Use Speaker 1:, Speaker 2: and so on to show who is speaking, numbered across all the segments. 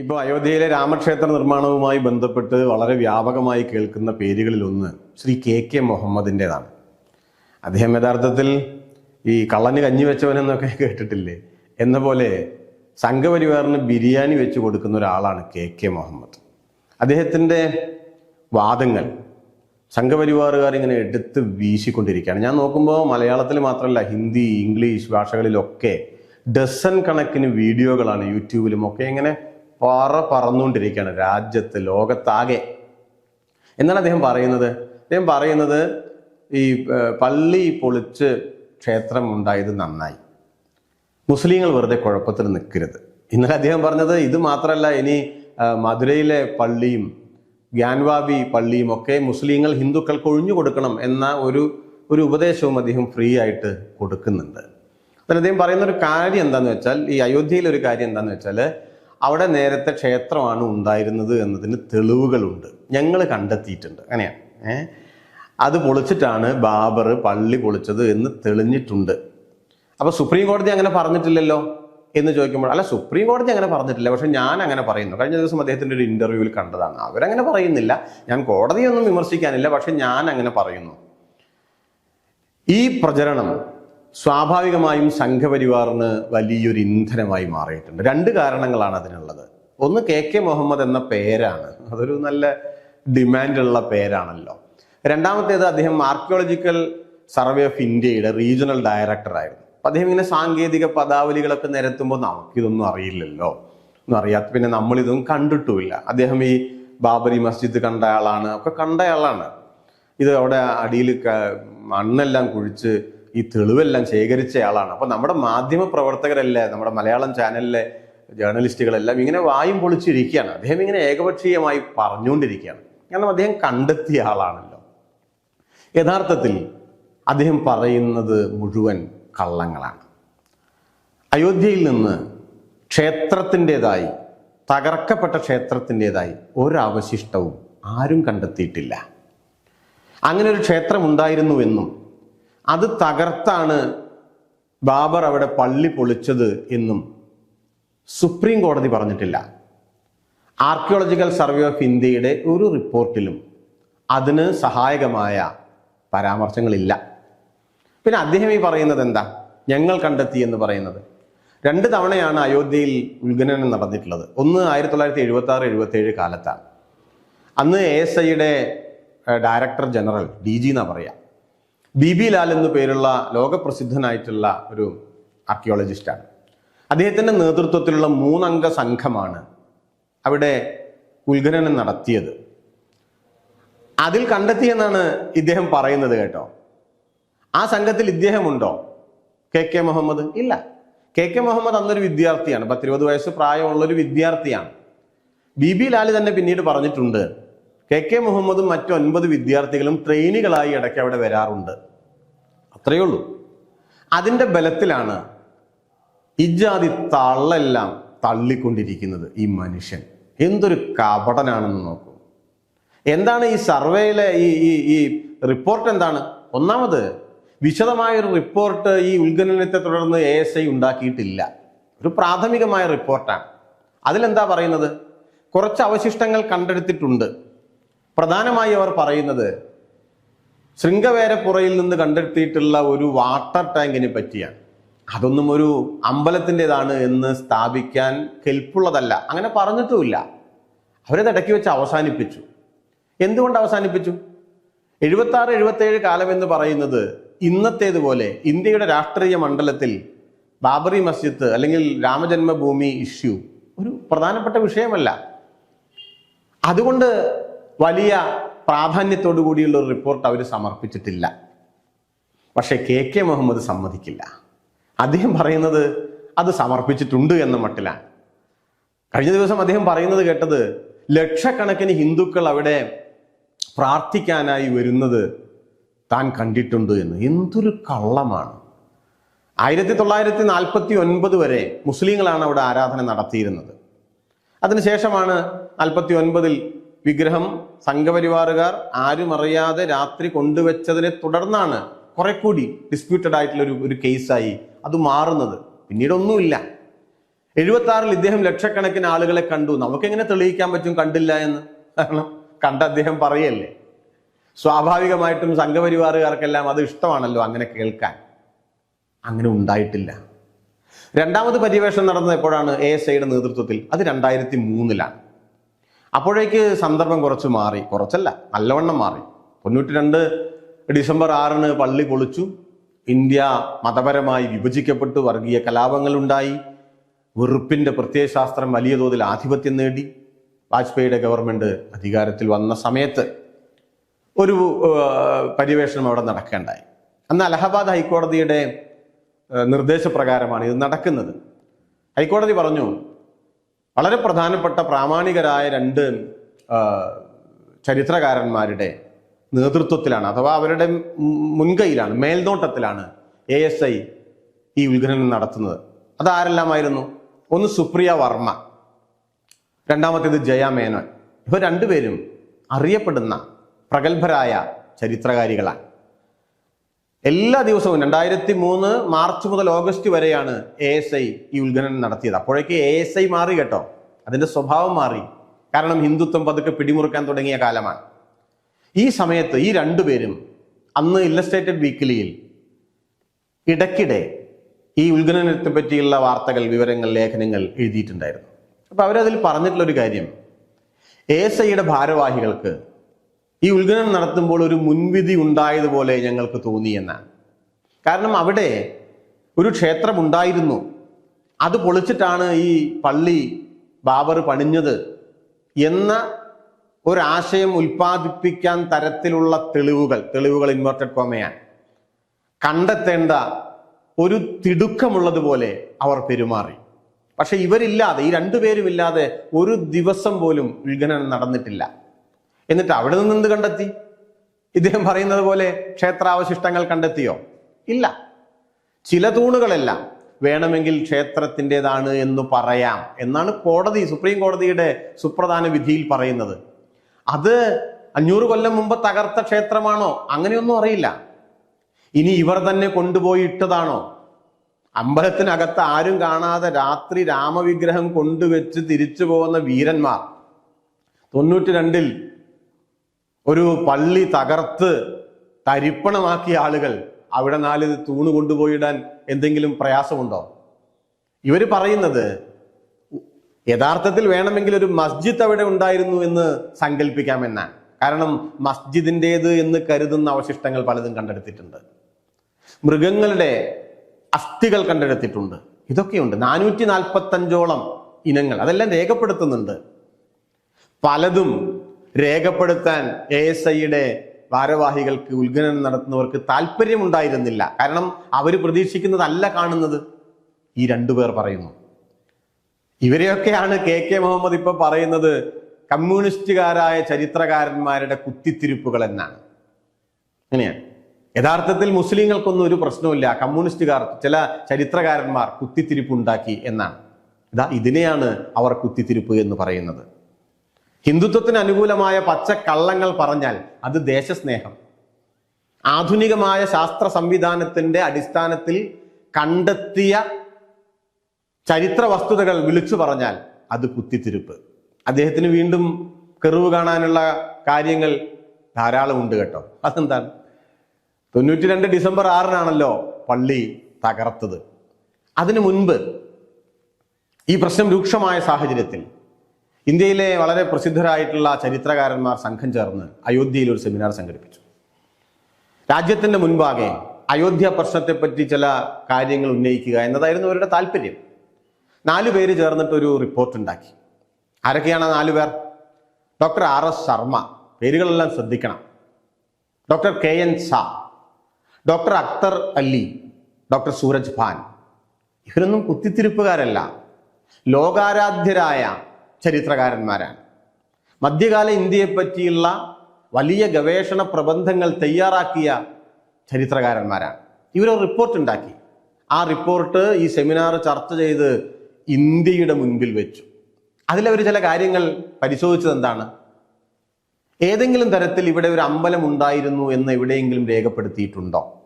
Speaker 1: ഇപ്പോൾ അയോധ്യയിലെ രാമക്ഷേത്ര നിർമ്മാണവുമായി ബന്ധപ്പെട്ട് വളരെ വ്യാപകമായി കേൾക്കുന്ന പേരുകളിലൊന്ന് ശ്രീ കെ കെ മുഹമ്മദിന്റെതാണ്. അദ്ദേഹം യഥാർത്ഥത്തിൽ ഈ കള്ളന് കഞ്ഞി വെച്ചവനെന്നൊക്കെ കേട്ടിട്ടില്ലേ? എന്ന പോലെ സംഘപരിവാറിന് ബിരിയാണി വെച്ച് കൊടുക്കുന്ന ഒരാളാണ് കെ കെ മുഹമ്മദ്. അദ്ദേഹത്തിന്റെ വാദങ്ങൾ സംഘപരിവാറുകാർ ഇങ്ങനെ എടുത്ത് വീശിക്കൊണ്ടിരിക്കുകയാണ്. ഞാൻ നോക്കുമ്പോൾ മലയാളത്തിൽ മാത്രമല്ല ഹിന്ദി ഇംഗ്ലീഷ് ഭാഷകളിലൊക്കെ ഡസൺ കണക്കിന് വീഡിയോകളാണ് യൂട്യൂബിലും ഒക്കെ ഇങ്ങനെ പറ പറന്നുകൊണ്ടിരിക്കുകയാണ്. രാജ്യത്ത് ലോകത്താകെ. എന്നാണ് അദ്ദേഹം പറയുന്നത്? അദ്ദേഹം പറയുന്നത് ഈ പള്ളി പൊളിച്ച് ക്ഷേത്രം ഉണ്ടായത് നന്നായി. മുസ്ലിങ്ങൾ വെറുതെ കുഴപ്പത്തിൽ നിൽക്കരുത്. ഇന്നലെ അദ്ദേഹം പറഞ്ഞത് ഇത് മാത്രമല്ല ഇനി മധുരയിലെ പള്ളിയും ഗ്യാൻവാബി പള്ളിയും ഒക്കെ മുസ്ലിങ്ങൾ ഹിന്ദുക്കൾക്ക് ഒഴിഞ്ഞു കൊടുക്കണം എന്ന ഒരു ഒരു ഉപദേശവും അദ്ദേഹം ഫ്രീ ആയിട്ട് കൊടുക്കുന്നുണ്ട്. അതിന് അദ്ദേഹം പറയുന്ന ഒരു കാര്യം എന്താണെന്ന് വെച്ചാൽ ഈ അയോധ്യയിലെ ഒരു കാര്യം എന്താണെന്ന് വെച്ചാൽ അവിടെ നേരത്തെ ക്ഷേത്രമാണ് ഉണ്ടായിരുന്നത് എന്നതിന് തെളിവുകളുണ്ട്. ഞങ്ങൾ കണ്ടെത്തിയിട്ടുണ്ട്. അങ്ങനെയാണ് അത് പൊളിച്ചിട്ടാണ് ബാബർ പള്ളി പൊളിച്ചത് എന്ന് തെളിഞ്ഞിട്ടുണ്ട്. അപ്പോൾ സുപ്രീം കോടതി അങ്ങനെ പറഞ്ഞിട്ടില്ലല്ലോ എന്ന് ചോദിക്കുമ്പോൾ അല്ല സുപ്രീം കോടതി അങ്ങനെ പറഞ്ഞിട്ടില്ല പക്ഷെ ഞാൻ അങ്ങനെ പറയുന്നു. കഴിഞ്ഞ ദിവസം അദ്ദേഹത്തിന്റെ ഒരു ഇന്റർവ്യൂവിൽ കണ്ടതാണ്. അവരങ്ങനെ പറയുന്നില്ല. ഞാൻ കോടതിയൊന്നും വിമർശിക്കാനില്ല പക്ഷെ ഞാൻ അങ്ങനെ പറയുന്നു. ഈ പ്രചരണം സ്വാഭാവികമായും സംഘപരിവാറിന് വലിയൊരു ഇന്ധനമായി മാറിയിട്ടുണ്ട്. രണ്ട് കാരണങ്ങളാണ് അതിനുള്ളത്. ഒന്ന് കെ കെ മുഹമ്മദ് എന്ന പേരാണ്. അതൊരു നല്ല ഡിമാൻഡുള്ള പേരാണല്ലോ. രണ്ടാമത്തേത് അദ്ദേഹം ആർക്കിയോളജിക്കൽ സർവേ ഓഫ് ഇന്ത്യയുടെ റീജിയണൽ ഡയറക്ടറായിരുന്നു അദ്ദേഹം ഇങ്ങനെ സാങ്കേതിക പദാവലികളൊക്കെ നിരത്തുമ്പോൾ നമുക്കിതൊന്നും അറിയില്ലല്ലോ. ഒന്നും അറിയാത്ത പിന്നെ നമ്മളിതൊന്നും കണ്ടിട്ടുമില്ല. അദ്ദേഹം ഈ ബാബരി മസ്ജിദ് കണ്ട ആളാണ്. ഒക്കെ കണ്ട ആളാണ്. ഇത് അവിടെ അടിയിൽ മണ്ണെല്ലാം കുഴിച്ച് ഈ തെളിവെല്ലാം ശേഖരിച്ച ആളാണ്. അപ്പൊ നമ്മുടെ മാധ്യമ പ്രവർത്തകരല്ലേ നമ്മുടെ മലയാളം ചാനലിലെ ജേർണലിസ്റ്റുകളെല്ലാം ഇങ്ങനെ വായും പൊളിച്ചിരിക്കുകയാണ്. അദ്ദേഹം ഇങ്ങനെ ഏകപക്ഷീയമായി പറഞ്ഞുകൊണ്ടിരിക്കുകയാണ്. കാരണം അദ്ദേഹം കണ്ടെത്തിയ ആളാണല്ലോ. യഥാർത്ഥത്തിൽ അദ്ദേഹം പറയുന്നത് മുഴുവൻ കള്ളങ്ങളാണ്. അയോധ്യയിൽ നിന്ന് ക്ഷേത്രത്തിന്റെതായി തകർക്കപ്പെട്ട ക്ഷേത്രത്തിന്റെതായി ഒരവശിഷ്ടവും ആരും കണ്ടെത്തിയിട്ടില്ല. അങ്ങനെ ഒരു ക്ഷേത്രം ഉണ്ടായിരുന്നുവെന്നും അത് തകർത്താണ് ബാബർ അവിടെ പള്ളി പൊളിച്ചത് എന്നും സുപ്രീം കോടതി പറഞ്ഞിട്ടില്ല. ആർക്കിയോളജിക്കൽ സർവേ ഓഫ് ഇന്ത്യയുടെ ഒരു റിപ്പോർട്ടിലും അതിന് സഹായകമായ പരാമർശങ്ങളില്ല. പിന്നെ അദ്ദേഹം ഈ പറയുന്നത് എന്താ? ഞങ്ങൾ കണ്ടെത്തി എന്ന് പറയുന്നത്. രണ്ട് തവണയാണ് അയോധ്യയിൽ ഉത്ഖനനം നടന്നിട്ടുള്ളത്. ഒന്ന് ആയിരത്തി തൊള്ളായിരത്തി എഴുപത്തി ആറ് എഴുപത്തി ഏഴ് കാലത്താണ് അന്ന് എ എസ് ഐയുടെ ഡയറക്ടർ ജനറൽ ഡി ജി എന്നാ പറയാ. ബി ബി ലാൽ എന്നു പേരുള്ള ലോകപ്രസിദ്ധനായിട്ടുള്ള ഒരു ആർക്കിയോളജിസ്റ്റാണ് അദ്ദേഹത്തിന്റെ നേതൃത്വത്തിലുള്ള മൂന്നംഗ സംഘമാണ് അവിടെ ഉത്ഖനനം നടത്തിയത്. അതിൽ കണ്ടെത്തിയെന്നാണ് ഇദ്ദേഹം പറയുന്നത് കേട്ടോ. ആ സംഘത്തിൽ ഇദ്ദേഹമുണ്ടോ? K K Muhammad? ഇല്ല. കെ കെ മുഹമ്മദ് അന്നൊരു വിദ്യാർത്ഥിയാണ്. പത്തിരുപത് വയസ്സ് പ്രായമുള്ളൊരു വിദ്യാർത്ഥിയാണ്. ബി ബി ലാൽ തന്നെ പിന്നീട് പറഞ്ഞിട്ടുണ്ട് കെ കെ മുഹമ്മദും മറ്റു ഒൻപത് വിദ്യാർത്ഥികളും ട്രെയിനുകളായി ഇടയ്ക്ക് അവിടെ വരാറുണ്ട്. അത്രയേ ഉള്ളൂ അതിന്റെ ബലത്തിലാണ് ഇജാതി തള്ളെല്ലാം തള്ളിക്കൊണ്ടിരിക്കുന്നത് ഈ മനുഷ്യൻ. എന്തൊരു കപടനാണെന്ന് നോക്കൂ. എന്താണ് ഈ സർവേയിലെ ഈ ഈ ഈ റിപ്പോർട്ട് എന്താണ്? ഒന്നാമത് വിശദമായൊരു റിപ്പോർട്ട് ഈ ഉത്ഖനനത്തെ തുടർന്ന് എ എസ് ഐ ഉണ്ടാക്കിയിട്ടില്ല. ഒരു പ്രാഥമികമായ റിപ്പോർട്ടാണ് അതിലെന്താ പറയുന്നത്? കുറച്ച് അവശിഷ്ടങ്ങൾ കണ്ടെടുത്തിട്ടുണ്ട്. പ്രധാനമായി അവർ പറയുന്നത് ശൃംഗവേരപ്പുറയിൽ നിന്ന് കണ്ടെത്തിയിട്ടുള്ള ഒരു വാട്ടർ ടാങ്കിനെ പറ്റിയാണ്. അതൊന്നും ഒരു അമ്പലത്തിന്റെതാണ് എന്ന് സ്ഥാപിക്കാൻ കെൽപ്പുള്ളതല്ല. അങ്ങനെ പറഞ്ഞിട്ടുമില്ല. അവരത് ഇടയ്ക്ക് വെച്ച് അവസാനിപ്പിച്ചു. എന്തുകൊണ്ട് അവസാനിപ്പിച്ചു? എഴുപത്തി ആറ് എഴുപത്തി ഏഴ് കാലം എന്ന് പറയുന്നത് ഇന്നത്തേതുപോലെ ഇന്ത്യയുടെ രാഷ്ട്രീയ മണ്ഡലത്തിൽ ബാബറി മസ്ജിദ് അല്ലെങ്കിൽ രാമജന്മഭൂമി ഇഷ്യൂ ഒരു പ്രധാനപ്പെട്ട വിഷയമല്ല. അതുകൊണ്ട് വലിയ പ്രാധാന്യത്തോടു കൂടിയുള്ള ഒരു റിപ്പോർട്ട് അവർ സമർപ്പിച്ചിട്ടില്ല. പക്ഷേ കെ കെ മുഹമ്മദ് സമ്മതിക്കില്ല. അദ്ദേഹം പറയുന്നത് അത് സമർപ്പിച്ചിട്ടുണ്ട് എന്ന മട്ടിലാണ്. കഴിഞ്ഞ ദിവസം അദ്ദേഹം പറയുന്നത് കേട്ടത് ലക്ഷക്കണക്കിന് ഹിന്ദുക്കൾ അവിടെ പ്രാർത്ഥിക്കാനായി വരുന്നത് താൻ കണ്ടിട്ടുണ്ട് എന്ന്. എന്തൊരു കള്ളമാണ്. ആയിരത്തി തൊള്ളായിരത്തി നാൽപ്പത്തി ഒൻപത് വരെ മുസ്ലിങ്ങളാണ് അവിടെ ആരാധന നടത്തിയിരുന്നത്. അതിനുശേഷമാണ് നാൽപ്പത്തി ഒൻപതിൽ വിഗ്രഹം സംഘപരിവാറുകാർ ആരും അറിയാതെ രാത്രി കൊണ്ടുവച്ചതിനെ തുടർന്നാണ് കുറെ കൂടി ഡിസ്പ്യൂട്ടഡ് ആയിട്ടുള്ള ഒരു ഒരു കേസായി അത് മാറുന്നത്. പിന്നീടൊന്നുമില്ല. എഴുപത്തി ആറിൽ ഇദ്ദേഹം ലക്ഷക്കണക്കിന് ആളുകളെ കണ്ടു. നമുക്ക് എങ്ങനെ തെളിയിക്കാൻ പറ്റും കണ്ടില്ല എന്ന്? കാരണം കണ്ട അദ്ദേഹം പറയല്ലേ? സ്വാഭാവികമായിട്ടും സംഘപരിവാറുകാർക്കെല്ലാം അത് ഇഷ്ടമാണല്ലോ അങ്ങനെ കേൾക്കാൻ. അങ്ങനെ ഉണ്ടായിട്ടില്ല. രണ്ടാമത് പര്യവേഷണം നടന്നത് എപ്പോഴാണ് എ എസ് ഐയുടെ നേതൃത്വത്തിൽ? അത് രണ്ടായിരത്തി മൂന്നിലാണ്. അപ്പോഴേക്ക് സന്ദർഭം കുറച്ച് മാറി. കുറച്ചല്ല നല്ലവണ്ണം മാറി. തൊണ്ണൂറ്റി രണ്ട് ഡിസംബർ ആറിന് പള്ളി പൊളിച്ചു. ഇന്ത്യ മതപരമായി വിഭജിക്കപ്പെട്ടു. വർഗീയ കലാപങ്ങളുണ്ടായി. ഉണ്ടായി വെറുപ്പിന്റെ പ്രത്യയശാസ്ത്രം വലിയ തോതിൽ ആധിപത്യം നേടി. വാജ്പേയിയുടെ ഗവൺമെന്റ് അധികാരത്തിൽ വന്ന സമയത്ത് ഒരു പര്യവേഷണം അവിടെ നടക്കേണ്ടായി. അന്ന് അലഹബാദ് ഹൈക്കോടതിയുടെ നിർദ്ദേശപ്രകാരമാണ് ഇത് നടക്കുന്നത്. ഹൈക്കോടതി പറഞ്ഞു വളരെ പ്രധാനപ്പെട്ട പ്രാമാണികരായ രണ്ട് ചരിത്രകാരന്മാരുടെ നേതൃത്വത്തിലാണ് അഥവാ അവരുടെ മുൻകൈയിലാണ് മേൽനോട്ടത്തിലാണ് എ എസ് ഐ ഈ ഉത്ഖനനം നടത്തുന്നത്. അതാരെല്ലാമായിരുന്നു? ഒന്ന് സുപ്രിയ വർമ്മ രണ്ടാമത്തേത് ജയ മേനോൻ. ഇവർ രണ്ടുപേരും അറിയപ്പെടുന്ന പ്രഗത്ഭരായ ചരിത്രകാരികളാണ്. എല്ലാ ദിവസവും രണ്ടായിരത്തി മൂന്ന് മാർച്ച് മുതൽ ഓഗസ്റ്റ് വരെയാണ് എ എസ് ഐ ഈ ഉത്ഖനനം നടത്തിയത്. അപ്പോഴേക്ക് എ എസ് ഐ മാറി കേട്ടോ. അതിന്റെ സ്വഭാവം മാറി. കാരണം ഹിന്ദുത്വം പതുക്കെ പിടിമുറുക്കാൻ തുടങ്ങിയ കാലമാണ്. ഈ സമയത്ത് ഈ രണ്ടുപേരും അന്ന് ഇല്ലസ്ട്രേറ്റഡ് വീക്കിലിയിൽ ഇടയ്ക്കിടെ ഈ ഉത്ഖനനത്തെ പറ്റിയുള്ള വാർത്തകൾ വിവരങ്ങൾ ലേഖനങ്ങൾ എഴുതിയിട്ടുണ്ടായിരുന്നു. അപ്പൊ അവരതിൽ പറഞ്ഞിട്ടുള്ള ഒരു കാര്യം എ എസ് ഐയുടെ ഭാരവാഹികൾക്ക് ഈ ഉത്ഖനനം നടത്തുമ്പോൾ ഒരു മുൻവിധി ഉണ്ടായതുപോലെ ഞങ്ങൾക്ക് തോന്നി എന്നാണ്. കാരണം അവിടെ ഒരു ക്ഷേത്രമുണ്ടായിരുന്നു അത് പൊളിച്ചിട്ടാണ് ഈ പള്ളി ബാബർ പണിഞ്ഞത് എന്ന ഒരാശയം ഉൽപ്പാദിപ്പിക്കാൻ തരത്തിലുള്ള തെളിവുകൾ തെളിവുകൾ ഇൻവെർട്ടഡ് കോമയാണ് കണ്ടെത്തേണ്ട ഒരു തിടുക്കമുള്ളതുപോലെ അവർ പെരുമാറി. പക്ഷെ ഇവരില്ലാതെ ഈ രണ്ടുപേരും ഇല്ലാതെ ഒരു ദിവസം പോലും ഉത്ഖനനം നടന്നിട്ടില്ല. എന്നിട്ട് അവിടെ നിന്ന് എന്ത് കണ്ടെത്തി? ഇദ്ദേഹം പറയുന്നത് പോലെ ക്ഷേത്രാവശിഷ്ടങ്ങൾ കണ്ടെത്തിയോ? ഇല്ല. ചില തൂണുകളെല്ലാം വേണമെങ്കിൽ ക്ഷേത്രത്തിന്റെതാണ് എന്ന് പറയാം എന്നാണ് കോടതി സുപ്രീം കോടതിയുടെ സുപ്രധാന വിധിയിൽ പറയുന്നത്. അത് അഞ്ഞൂറ് കൊല്ലം മുമ്പ് തകർത്ത ക്ഷേത്രമാണോ? അങ്ങനെയൊന്നും അറിയില്ല. ഇനി ഇവർ തന്നെ കൊണ്ടുപോയി ഇട്ടതാണോ? അമ്പലത്തിനകത്ത് ആരും കാണാതെ രാത്രി രാമവിഗ്രഹം കൊണ്ടുവച്ച് തിരിച്ചു പോകുന്ന വീരന്മാർ. തൊണ്ണൂറ്റി രണ്ടിൽ ഒരു പള്ളി തകർത്ത് തരിപ്പണമാക്കിയ ആളുകൾ അവിടെ നാല് തൂണ് കൊണ്ടുപോയിടാൻ എന്തെങ്കിലും പ്രയാസമുണ്ടോ? ഇവർ പറയുന്നത് യഥാർത്ഥത്തിൽ വേണമെങ്കിൽ ഒരു മസ്ജിദ് അവിടെ ഉണ്ടായിരുന്നു എന്ന് സങ്കല്പിക്കാമെന്നാണ് കാരണം മസ്ജിദിന്റേത് എന്ന് കരുതുന്ന അവശിഷ്ടങ്ങൾ പലതും കണ്ടെടുത്തിട്ടുണ്ട്. മൃഗങ്ങളുടെ അസ്ഥികൾ കണ്ടെടുത്തിട്ടുണ്ട്. ഇതൊക്കെയുണ്ട്. നാനൂറ്റി നാൽപ്പത്തഞ്ചോളം ഇനങ്ങൾ അതെല്ലാം രേഖപ്പെടുത്തുന്നുണ്ട്. പലതും രേഖപ്പെടുത്താൻ എ എസ് ഐയുടെ ഭാരവാഹികൾക്ക് ഉത്ഖനനം നടത്തുന്നവർക്ക് താല്പര്യമുണ്ടായിരുന്നില്ല കാരണം അവർ പ്രതീക്ഷിക്കുന്നതല്ല കാണുന്നത്. ഈ രണ്ടുപേർ പറയുന്നു. ഇവരെയൊക്കെയാണ് കെ കെ മുഹമ്മദ് ഇപ്പൊ പറയുന്നത് കമ്മ്യൂണിസ്റ്റുകാരായ ചരിത്രകാരന്മാരുടെ കുത്തിത്തിരിപ്പുകൾ എന്നാണ്. അങ്ങനെയാണ്. യഥാർത്ഥത്തിൽ മുസ്ലിങ്ങൾക്കൊന്നും ഒരു പ്രശ്നമില്ല കമ്മ്യൂണിസ്റ്റുകാർ ചില ചരിത്രകാരന്മാർ കുത്തിത്തിരിപ്പ് ഉണ്ടാക്കി എന്നാണ്. ഇതാ ഇതിനെയാണ് അവർ കുത്തിത്തിരിപ്പ് എന്ന് പറയുന്നത്. ഹിന്ദുത്വത്തിന് അനുകൂലമായ പച്ച കള്ളങ്ങൾ പറഞ്ഞാൽ അത് ദേശസ്നേഹം. ആധുനികമായ ശാസ്ത്ര സംവിധാനത്തിന്റെ അടിസ്ഥാനത്തിൽ കണ്ടെത്തിയ ചരിത്ര വസ്തുതകൾ വിളിച്ചു പറഞ്ഞാൽ അത് കുത്തിത്തിരിപ്പ്. അദ്ദേഹത്തിന് വീണ്ടും കെറിവ് കാണാനുള്ള കാര്യങ്ങൾ ധാരാളം ഉണ്ട് കേട്ടോ. അതെന്താണ്? തൊണ്ണൂറ്റി രണ്ട് ഡിസംബർ ആറിനാണല്ലോ പള്ളി തകർത്തത്. അതിനു മുൻപ് ഈ പ്രശ്നം രൂക്ഷമായ സാഹചര്യത്തിൽ ഇന്ത്യയിലെ വളരെ പ്രസിദ്ധരായിട്ടുള്ള ചരിത്രകാരന്മാർ സംഘം ചേർന്ന് അയോധ്യയിൽ ഒരു സെമിനാർ സംഘടിപ്പിച്ചു. രാജ്യത്തിന്റെ മുൻപാകെ അയോധ്യ പ്രശ്നത്തെപ്പറ്റി ചില കാര്യങ്ങൾ ഉന്നയിക്കുക എന്നതായിരുന്നു അവരുടെ താല്പര്യം. നാലു പേര് ചേർന്നിട്ട് ഒരു റിപ്പോർട്ട് ഉണ്ടാക്കി. ആരൊക്കെയാണ് നാലു പേർ? Doctor R S Sharma. പേരുകളെല്ലാം ശ്രദ്ധിക്കണം. Doctor K N Shah. Doctor Akhtar Ali. Doctor Suraj Bhan. ഇവരൊന്നും കുത്തിത്തിരിപ്പുകാരല്ല. ലോകാരാധ്യരായ ചരിത്രകാരന്മാരാണ്. മധ്യകാല ഇന്ത്യയെപ്പറ്റിയുള്ള വലിയ ഗവേഷണ പ്രബന്ധങ്ങൾ തയ്യാറാക്കിയ ചരിത്രകാരന്മാരാണ്. ഇവരൊരു റിപ്പോർട്ട് ഉണ്ടാക്കി. ആ റിപ്പോർട്ട് ഈ സെമിനാർ ചർച്ച ചെയ്ത് ഇന്ത്യയുടെ മുൻപിൽ വെച്ചു. അതിലവർ ചില കാര്യങ്ങൾ പരിശോധിച്ചത് എന്താണ്? ഏതെങ്കിലും തരത്തിൽ ഇവിടെ ഒരു അമ്പലം ഉണ്ടായിരുന്നു എന്ന് എവിടെയെങ്കിലും രേഖപ്പെടുത്തിയിട്ടുണ്ടോ?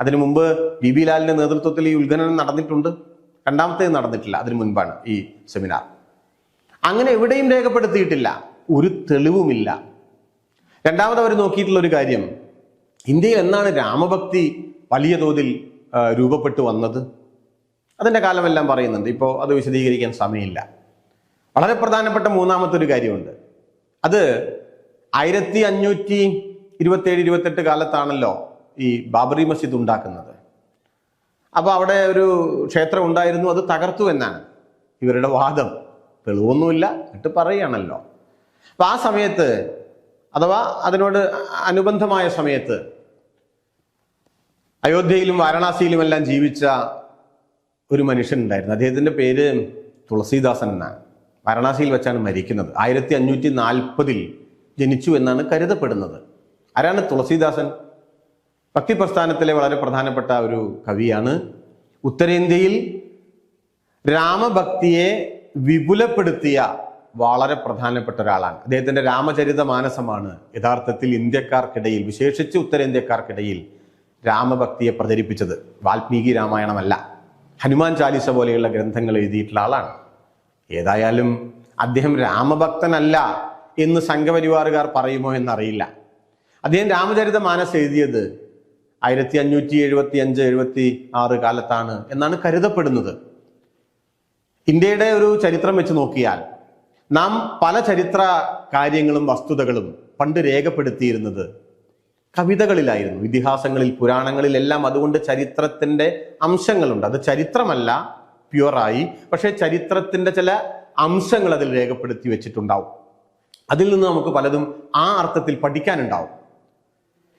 Speaker 1: അതിനു മുമ്പ് ബി ബി ലാലിന്റെ നേതൃത്വത്തിൽ ഈ ഉത്ഖനനം നടന്നിട്ടുണ്ട്. രണ്ടാമത്തേത് നടന്നിട്ടില്ല. അതിനു മുൻപാണ് ഈ സെമിനാർ അങ്ങനെ എവിടെയും രേഖപ്പെടുത്തിയിട്ടില്ല. ഒരു തെളിവുമില്ല. രണ്ടാമത് അവർ നോക്കിയിട്ടുള്ള ഒരു കാര്യം. ഇന്ത്യയിൽ എന്നാണ് രാമഭക്തി വലിയ തോതിൽ രൂപപ്പെട്ടു വന്നത്? അതിന്റെ കാലമെല്ലാം പറയുന്നുണ്ട്. ഇപ്പോൾ അത് വിശദീകരിക്കാൻ സമയമില്ല. വളരെ പ്രധാനപ്പെട്ട മൂന്നാമത്തെ ഒരു കാര്യമുണ്ട്. അത് ആയിരത്തി അഞ്ഞൂറ്റി ഇരുപത്തേഴ് ഇരുപത്തെട്ട് കാലത്താണല്ലോ ഈ ബാബറി മസ്ജിദ് ഉണ്ടാക്കുന്നത്. അപ്പോൾ അവിടെ ഒരു ക്ഷേത്രം ഉണ്ടായിരുന്നു. അത് തകർത്തു എന്നാണ് ഇവരുടെ വാദം. തെളിവൊന്നുമില്ല. എന്നിട്ട് പറയുകയാണല്ലോ. അപ്പൊ ആ സമയത്ത് അഥവാ അതിനോട് അനുബന്ധമായ സമയത്ത് അയോധ്യയിലും വാരണാസിയിലും എല്ലാം ജീവിച്ച ഒരു മനുഷ്യൻ ഉണ്ടായിരുന്നു. അദ്ദേഹത്തിന്റെ പേര് തുളസീദാസൻ എന്നാണ്. വാരണാസിയിൽ വെച്ചാണ് മരിക്കുന്നത്. ആയിരത്തി അഞ്ഞൂറ്റി നാൽപ്പതിൽ ജനിച്ചു എന്നാണ് കരുതപ്പെടുന്നത്. ആരാണ് തുളസീദാസൻ? ഭക്തി പ്രസ്ഥാനത്തിലെ വളരെ പ്രധാനപ്പെട്ട ഒരു കവിയാണ്. ഉത്തരേന്ത്യയിൽ രാമഭക്തിയെ വിപുലപ്പെടുത്തിയ വളരെ പ്രധാനപ്പെട്ട ഒരാളാണ്. അദ്ദേഹത്തിന്റെ രാമചരിത മാനസമാണ് യഥാർത്ഥത്തിൽ ഇന്ത്യക്കാർക്കിടയിൽ വിശേഷിച്ച് ഉത്തരേന്ത്യക്കാർക്കിടയിൽ രാമഭക്തിയെ പ്രചരിപ്പിച്ചത്. വാൽമീകി രാമായണമല്ല. ഹനുമാൻ ചാലിസ പോലെയുള്ള ഗ്രന്ഥങ്ങൾ എഴുതിയിട്ടുള്ള ആളാണ്. ഏതായാലും അദ്ദേഹം രാമഭക്തനല്ല എന്ന് സംഘപരിവാറുകാർ പറയുമോ എന്നറിയില്ല. അദ്ദേഹം രാമചരിത മാനസ് എഴുതിയത് ആയിരത്തി അഞ്ഞൂറ്റി എഴുപത്തി അഞ്ച് എഴുപത്തി ആറ് കാലത്താണ് എന്നാണ് കരുതപ്പെടുന്നത്. ഇന്ത്യയുടെ ഒരു ചരിത്രം വെച്ച് നോക്കിയാൽ നാം പല ചരിത്ര കാര്യങ്ങളും വസ്തുതകളും പണ്ട് രേഖപ്പെടുത്തിയിരുന്നത് കവിതകളിലായിരുന്നു. ഇതിഹാസങ്ങളിൽ പുരാണങ്ങളിലെല്ലാം അതുകൊണ്ട് ചരിത്രത്തിന്റെ അംശങ്ങളുണ്ട്. അത് ചരിത്രമല്ല പ്യുവറായി. പക്ഷേ ചരിത്രത്തിന്റെ ചില അംശങ്ങൾ അതിൽ രേഖപ്പെടുത്തി വെച്ചിട്ടുണ്ടാവും. അതിൽ നിന്ന് നമുക്ക് പലതും ആ അർത്ഥത്തിൽ പഠിക്കാനുണ്ടാവും.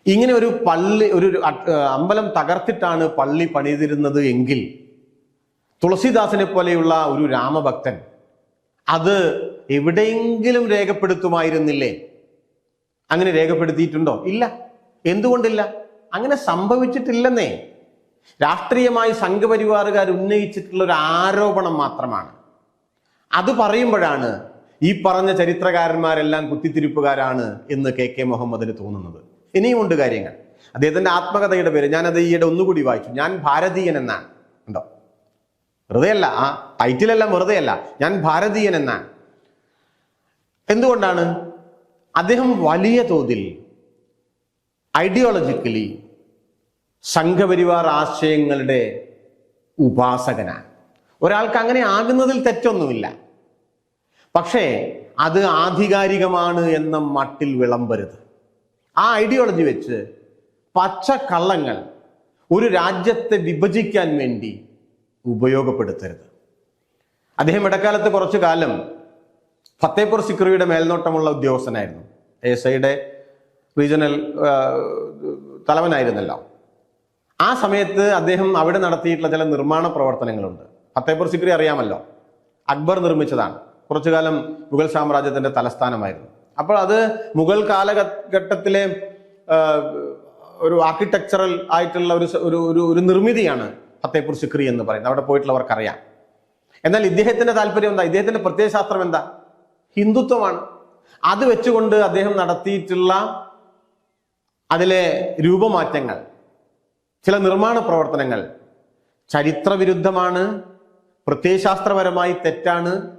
Speaker 1: ഇങ്ങനെ ഒരു പള്ളി ഒരു അമ്പലം തകർത്തിട്ടാണ് പള്ളി പണിതിരുന്നത് എങ്കിൽ തുളസിദാസനെ പോലെയുള്ള ഒരു രാമഭക്തൻ അത് എവിടെയെങ്കിലും രേഖപ്പെടുത്തുമായിരുന്നില്ലേ? അങ്ങനെ രേഖപ്പെടുത്തിയിട്ടുണ്ടോ? ഇല്ല. എന്തുകൊണ്ടില്ല? അങ്ങനെ സംഭവിച്ചിട്ടില്ലെന്നേ. രാഷ്ട്രീയമായി സംഘപരിവാറുകാർ ഉന്നയിച്ചിട്ടുള്ള ഒരു ആരോപണം മാത്രമാണ്. അത് പറയുമ്പോഴാണ് ഈ പറഞ്ഞ ചരിത്രകാരന്മാരെല്ലാം കുത്തിത്തിരിപ്പുകാരാണ് എന്ന് കെ കെ മുഹമ്മദിന് തോന്നുന്നത്. ഇനിയുമുണ്ട് കാര്യങ്ങൾ. അദ്ദേഹത്തിന്റെ ആത്മകഥയുടെ പേര്. ഞാനത് ഈയിടെ ഒന്നുകൂടി വായിച്ചു. ഞാൻ ഭാരതീയൻ എന്നാണ്. വെറുതെയല്ല ആ ടൈറ്റിലെല്ലാം വെറുതെയല്ല. ഞാൻ ഭാരതീയൻ എന്ന എന്തുകൊണ്ടാണ്? അദ്ദേഹം വലിയ തോതിൽ ഐഡിയോളജിക്കലി സംഘപരിവാർ ആശയങ്ങളുടെ ഉപാസകനാണ്. ഒരാൾക്ക് അങ്ങനെ ആകുന്നതിൽ തെറ്റൊന്നുമില്ല. പക്ഷേ അത് ആധികാരികമാണ് എന്ന മട്ടിൽ വിളമ്പരുത്. ആ ഐഡിയോളജി വെച്ച് പച്ചക്കള്ളങ്ങൾ ഒരു രാജ്യത്തെ വിഭജിക്കാൻ വേണ്ടി ഉപയോഗപ്പെടുത്തരുത്. അദ്ദേഹം ഇടക്കാലത്ത് കുറച്ചു കാലം ഫത്തേപൂർ സിക്രിയുടെ മേൽനോട്ടമുള്ള ഉദ്യോഗസ്ഥനായിരുന്നു. എസ് ഐയുടെ റീജിയണൽ തലവനായിരുന്നല്ലോ. ആ സമയത്ത് അദ്ദേഹം അവിടെ നടത്തിയിട്ടുള്ള ചില നിർമ്മാണ പ്രവർത്തനങ്ങളുണ്ട്. ഫത്തേപൂർ സിക്രി അറിയാമല്ലോ. അക്ബർ നിർമ്മിച്ചതാണ്. കുറച്ചു കാലം മുഗൾ സാമ്രാജ്യത്തിന്റെ തലസ്ഥാനമായിരുന്നു. അപ്പോൾ അത് മുഗൾ കാലഘട്ടത്തിലെ ഒരു ആർക്കിടെക്ചറൽ ആയിട്ടുള്ള ഒരു ഒരു നിർമ്മിതിയാണ് ഫത്തേപൂർ സിക്രി എന്ന് പറയുന്നത്. അവിടെ പോയിട്ടുള്ളവർക്കറിയാം. എന്നാൽ ഇദ്ദേഹത്തിന്റെ താല്പര്യം എന്താ? ഇദ്ദേഹത്തിന്റെ പ്രത്യയശാസ്ത്രം എന്താ? ഹിന്ദുത്വമാണ്. അത് വെച്ചുകൊണ്ട് അദ്ദേഹം നടത്തിയിട്ടുള്ള അതിലെ രൂപമാറ്റങ്ങൾ ചില നിർമ്മാണ പ്രവർത്തനങ്ങൾ ചരിത്രവിരുദ്ധമാണ് പ്രത്യയശാസ്ത്രപരമായി തെറ്റാണ്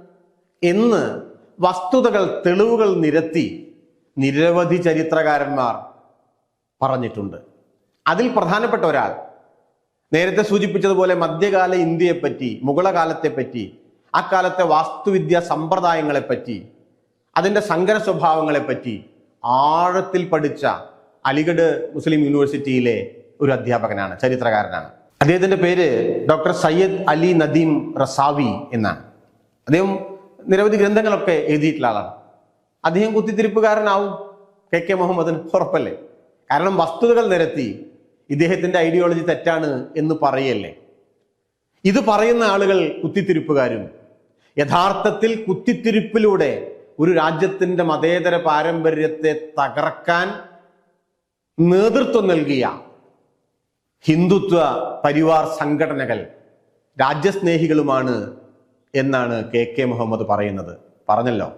Speaker 1: എന്ന് വസ്തുതകൾ തെളിവുകൾ നിരത്തി നിരവധി ചരിത്രകാരന്മാർ പറഞ്ഞിട്ടുണ്ട്. അതിൽ പ്രധാനപ്പെട്ട ഒരാൾ നേരത്തെ സൂചിപ്പിച്ചതുപോലെ മധ്യകാല ഇന്ത്യയെപ്പറ്റി മുഗളകാലത്തെപ്പറ്റി അക്കാലത്തെ വാസ്തുവിദ്യ സമ്പ്രദായങ്ങളെപ്പറ്റി അതിന്റെ സങ്കര സ്വഭാവങ്ങളെപ്പറ്റി ആഴത്തിൽ പഠിച്ച അലിഗഡ് മുസ്ലിം യൂണിവേഴ്സിറ്റിയിലെ ഒരു അധ്യാപകനാണ് ചരിത്രകാരനാണ്. അദ്ദേഹത്തിന്റെ പേര് ഡോക്ടർ സയ്യദ് അലി നദീം റസാവി എന്നാണ്. അദ്ദേഹം നിരവധി ഗ്രന്ഥങ്ങളൊക്കെ എഴുതിയിട്ടുള്ള ആളാണ്. അദ്ദേഹം കുത്തിത്തിരിപ്പുകാരനാവും. കെ കെ മുഹമ്മദിന് ഉറപ്പല്ലേ? കാരണം വസ്തുതകൾ നിരത്തി ഇദ്ദേഹത്തിന്റെ ഐഡിയോളജി തെറ്റാണ് എന്ന് പറയല്ലേ? ഇത് പറയുന്ന ആളുകൾ കുത്തിത്തിരിപ്പുകാരും യഥാർത്ഥത്തിൽ കുത്തിത്തിരിപ്പിലൂടെ ഒരു രാജ്യത്തിന്റെ മതേതര പാരമ്പര്യത്തെ തകർക്കാൻ നേതൃത്വം നൽകിയ ഹിന്ദുത്വ പരിവാർ സംഘടനകൾ രാജ്യസ്നേഹികളുമാണ് എന്നാണ് കെ കെ മുഹമ്മദ് പറയുന്നത്. പറഞ്ഞല്ലോ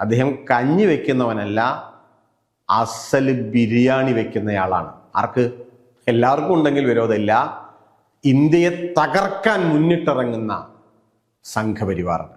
Speaker 1: അദ്ദേഹം കഞ്ഞി വെക്കുന്നവനല്ല അസൽ ബിരിയാണി വെക്കുന്നയാളാണ്. ആർക്ക്? എല്ലാവർക്കും ഉണ്ടെങ്കിൽ വിരോധമില്ല. ഇന്ത്യയെ തകർക്കാൻ മുന്നിട്ടിറങ്ങുന്ന സംഘപരിവാറാണ്